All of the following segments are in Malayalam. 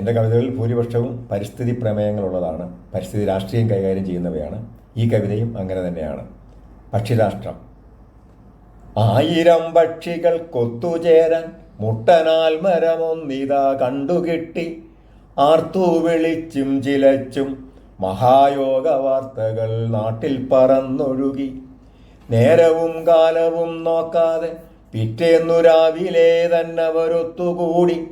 എന്റെ കവിതകളിൽ ഭൂരിപക്ഷവും പരിസ്ഥിതി പ്രമേയങ്ങളുള്ളതാണ്. പരിസ്ഥിതി രാഷ്ട്രീയം കൈകാര്യം ചെയ്യുന്നവയാണ്. ഈ കവിതയും അങ്ങനെ തന്നെയാണ്. പക്ഷിരാഷ്ട്രം. ആയിരം പക്ഷികൾ കൊത്തുചേരാൻ മുട്ടനാൽ മരമൊന്നിതാ കണ്ടുകിട്ടി. ആർത്തു വിളിച്ചും ചിലച്ചും മഹായോഗ വാർത്തകൾ നാട്ടിൽ പറന്നൊഴുകി. നേരവും കാലവും നോക്കാതെ പിറ്റേന്നു രാവിലെ തന്നെ അവരൊത്തുകൂടി.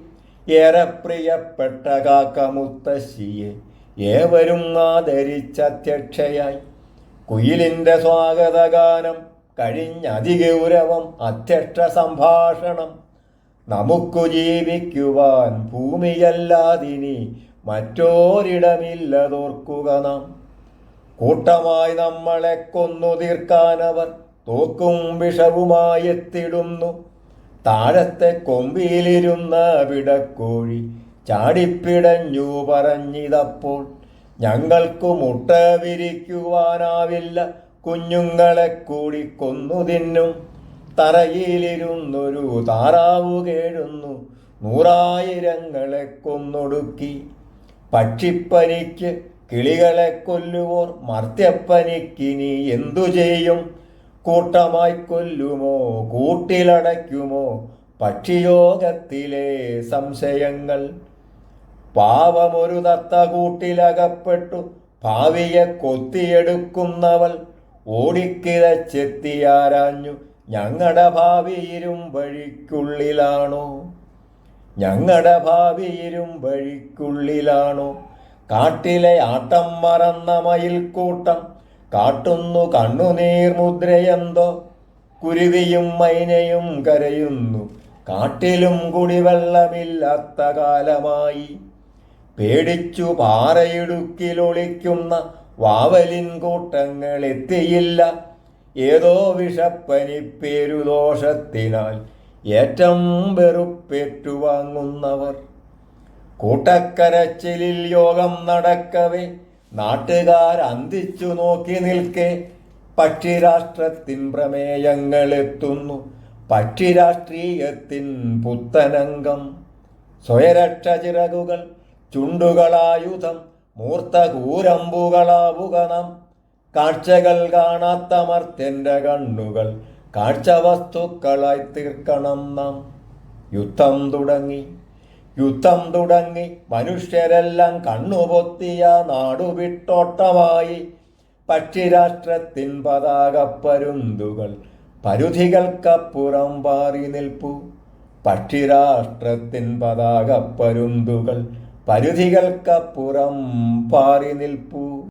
ഏറെ പ്രിയപ്പെട്ട കാക്ക മുത്തശ്ശിയെ ഏവരും ആദരിച്ചധ്യക്ഷയായി. കുയിലിന്റെ സ്വാഗതഗാനം കഴിഞ്ഞ കഴിഞ്ഞതിഗൗരവം അധ്യക്ഷ സംഭാഷണം. നമുക്കു ജീവിക്കുവാൻ ഭൂമിയല്ലാതിനി മറ്റോരിടമില്ലതോർക്കുക നാം. കൂട്ടമായി നമ്മളെ കൊന്നു തീർക്കാനവർ തോക്കും വിഷവുമായി എത്തിടുന്നു. താഴത്തെ കൊമ്പിയിലിരുന്ന വിടക്കോഴി ചാടിപ്പിടഞ്ഞു പറഞ്ഞിതപ്പോൾ ഞങ്ങൾക്ക് മുട്ട വിരിക്കുവാനാവില്ല കുഞ്ഞുങ്ങളെ കൂടി കൊന്നു തിന്നും. തറയിലിരുന്നൊരു താറാവ് കേഴുന്നു നൂറായിരങ്ങളെ കൊന്നൊടുക്കി. പക്ഷിപ്പനിക്ക് കിളികളെ കൊല്ലുവോർ മർത്യപ്പനിക്കിനി എന്തു ചെയ്യും? കൂട്ടമായി കൊല്ലുമോ? കൂട്ടിലടയ്ക്കുമോ? പക്ഷിയോഗത്തിലെ സംശയങ്ങൾ. പാവമൊരു തത്ത കൂട്ടിലകപ്പെട്ടു. ഭാവിയെ കൊത്തിയെടുക്കുന്നവൾ ഓടിക്കിതച്ചെത്തിയാരാഞ്ഞു ഞങ്ങളുടെ ഭാവിയിരും വഴിക്കുള്ളിലാണോ? ഞങ്ങളുടെ ഭാവിയിരും വഴിക്കുള്ളിലാണോ? കാട്ടിലെ ആട്ടം മറന്ന മയിൽക്കൂട്ടം കാട്ടുന്നു കണ്ണുനീർ മുദ്രയെന്തോ കുരുവിയും മൈനയും കരയുന്നു. കാട്ടിലും കുടിവെള്ളമില്ലാത്ത കാലമായി പേടിച്ചു പാറയിടുക്കിലൊളിക്കുന്ന വാവലിൻ കൂട്ടങ്ങൾ എത്തിയില്ല. ഏതോ വിഷപ്പനിപ്പേരുദോഷത്തിനാൽ ഏറ്റം വെറുപ്പേറ്റു വാങ്ങുന്നവർ. കൂട്ടക്കരച്ചിലിൽ യോഗം നടക്കവേ നാട്ടുകാർ അന്തിച്ചു നോക്കി നിൽക്കെ. പക്ഷിരാഷ്ട്രത്തിൻ പ്രമേയങ്ങൾ എത്തുന്നു പക്ഷിരാഷ്ട്രീയത്തിൻ പുത്തനംഗം. സ്വയരക്ഷ ചിറകുകൾ ചുണ്ടുകളായുധം മൂർത്ത കൂരമ്പുകളാവുക നാം. കാഴ്ചകൾ കാണാത്ത മർത്യന്റെ കണ്ണുകൾ കാഴ്ച വസ്തുക്കളായി തീർക്കണം നാം. യുദ്ധം തുടങ്ങി. യുദ്ധം തുടങ്ങി മനുഷ്യരെല്ലാം കണ്ണുപൊത്തിയ നാടുവിട്ടോട്ടമായി. പക്ഷിരാഷ്ട്രത്തിൻ പതാകപ്പരുന്തുകൾ പരുധികൾക്കപ്പുറം പാറി നിൽപ്പു. പക്ഷിരാഷ്ട്രത്തിൻ പതാകപ്പരുന്തുകൾ പരിധികൾക്കപ്പുറം പാറി നിൽപ്പു.